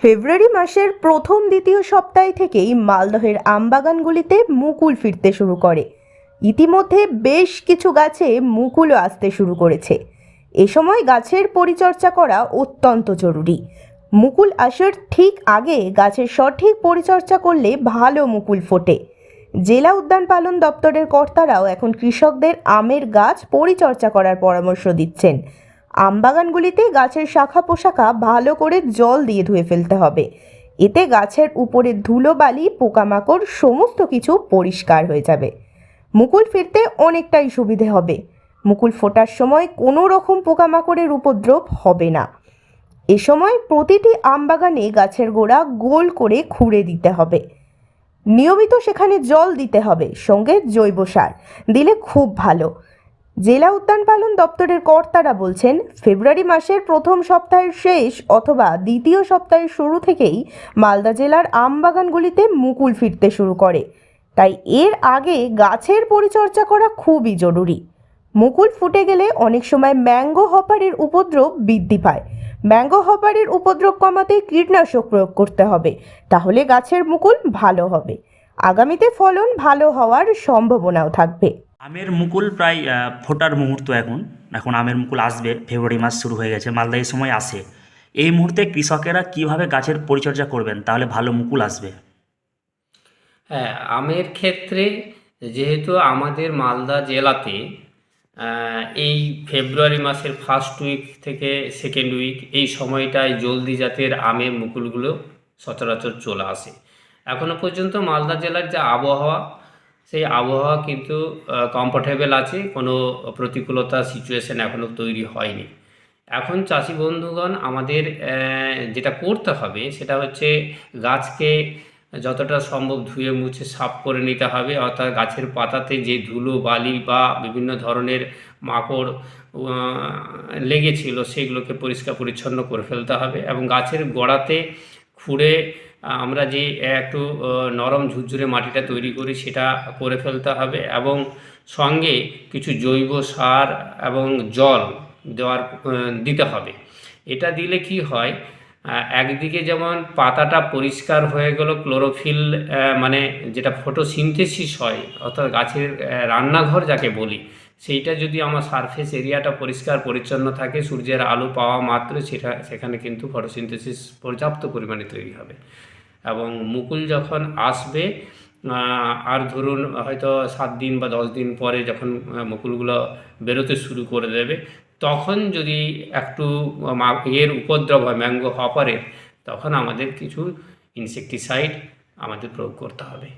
ফেব্রুয়ারি মাসের প্রথম দ্বিতীয় সপ্তাহ থেকেই মালদহের আমবাগানগুলিতে মুকুল ফিরতে শুরু করে। ইতিমধ্যে বেশ কিছু গাছে মুকুলও আসতে শুরু করেছে। এ সময় গাছের পরিচর্যা করা অত্যন্ত জরুরি। মুকুল আসার ঠিক আগে গাছের সঠিক পরিচর্যা করলে ভালো মুকুল ফোটে। জেলা উদ্যান পালন দপ্তরের কর্তারাও এখন কৃষকদের আমের গাছ পরিচর্যা করার পরামর্শ দিচ্ছেন। আমবাগানগুলিতে গাছের শাখা পোশাকা ভালো করে জল দিয়ে ধুয়ে ফেলতে হবে। এতে গাছের উপরে ধুলোবালি পোকামাকড় সমস্ত কিছু পরিষ্কার হয়ে যাবে। মুকুল ফিরতে অনেকটাই সুবিধে হবে। মুকুল ফোটার সময় কোনো রকম পোকামাকড়ের উপদ্রব হবে না। এ সময় প্রতিটি আমবাগানে গাছের গোড়া গোল করে খুঁড়ে দিতে হবে। নিয়মিত সেখানে জল দিতে হবে, সঙ্গে জৈব সার দিলে খুব ভালো। জেলা উদ্যান পালন দপ্তরের কর্তারা বলছেন, ফেব্রুয়ারি মাসের প্রথম সপ্তাহের শেষ অথবা দ্বিতীয় সপ্তাহের শুরু থেকেই মালদা জেলার আমবাগানগুলিতে মুকুল ফিরতে শুরু করে। তাই এর আগে গাছের পরিচর্যা করা খুবই জরুরি। মুকুল ফুটে গেলে অনেক সময় ম্যাঙ্গো হপারের উপদ্রব বৃদ্ধি পায়। ম্যাঙ্গো হপারের উপদ্রব কমাতে কীটনাশক প্রয়োগ করতে হবে, তাহলে গাছের মুকুল ভালো হবে। আগামীতে ফলন ভালো হওয়ার সম্ভাবনাও থাকবে। আমের মুকুল প্রায় ফোটার মুহূর্ত এখন। এখন আমের মুকুল আসবে, ফেব্রুয়ারি মাস শুরু হয়ে গেছে, মালদা এই সময় আসে। এই মুহূর্তে কৃষকেরা কীভাবে গাছের পরিচর্যা করবেন? তাহলে ভালো মুকুল আসবে। হ্যাঁ আমের ক্ষেত্রে যেহেতু আমাদের মালদা জেলাতে এই ফেব্রুয়ারি মাসের ফার্স্ট উইক থেকে সেকেন্ড উইক এই সময়টায় জলদি জাতের আমের মুকুলগুলো সচরাচর চলে আসে। এখনও পর্যন্ত মালদা জেলার যে আবহাওয়া সেই আবহাওয়া কিন্তু কমফোর্টেবল আছে, কোনো প্রতিকূলতা সিচুয়েশন এখনও তৈরি হয়নি। এখন চাষি বন্ধুগণ, আমাদের যেটা করতে হবে, সেটা হচ্ছে গাছকে যতটা সম্ভব ধুয়ে মুছে সাফ করে নিতে হবে। অর্থাৎ গাছের পাতাতে যে ধুলো, বালি বা বিভিন্ন ধরনের মাকড় লেগেছিল, সেগুলোকে পরিষ্কার পরিচ্ছন্ন করে ফেলতে হবে এবং গাছের গোড়াতে খুঁড়ে আমরা যে একটু নরম ঝুরঝুরে মাটিটা তৈরি করি সেটা করে ফেলতে হবে এবং সঙ্গে কিছু জৈব সার এবং জল দেওয়ার দিতে হবে। এটা দিলে কি হয় একদিকে যেমন পাতাটা পরিষ্কার হয়ে গেল, ক্লোরোফিল মানে যেটা ফটোসিনথেসিস হয়, অর্থাৎ গাছের রান্নাঘর যাকে বলি সেইটা যদি আমার সারফেস এরিয়াটা পরিষ্কার, পরিচ্ছন্ন থাকে, সূর্যের আলো পাওয়া মাত্র, সেটা, সেখানে কিন্তু ফটোসিনথেসিস পর্যাপ্ত পরিমাণে তৈরি হবে। এবং মুকুল যখন আসবে আর ধরুন হয়তো সাত দিন বা দশ দিন পরে যখন মুকুলগুলো বেরোতে শুরু করে দেবে, তখন যদি একটু এর উপদ্রব হয় ম্যাঙ্গো হপারের তখন আমাদের কিছু ইনসেকটিসাইড আমাদের প্রয়োগ করতে হবে।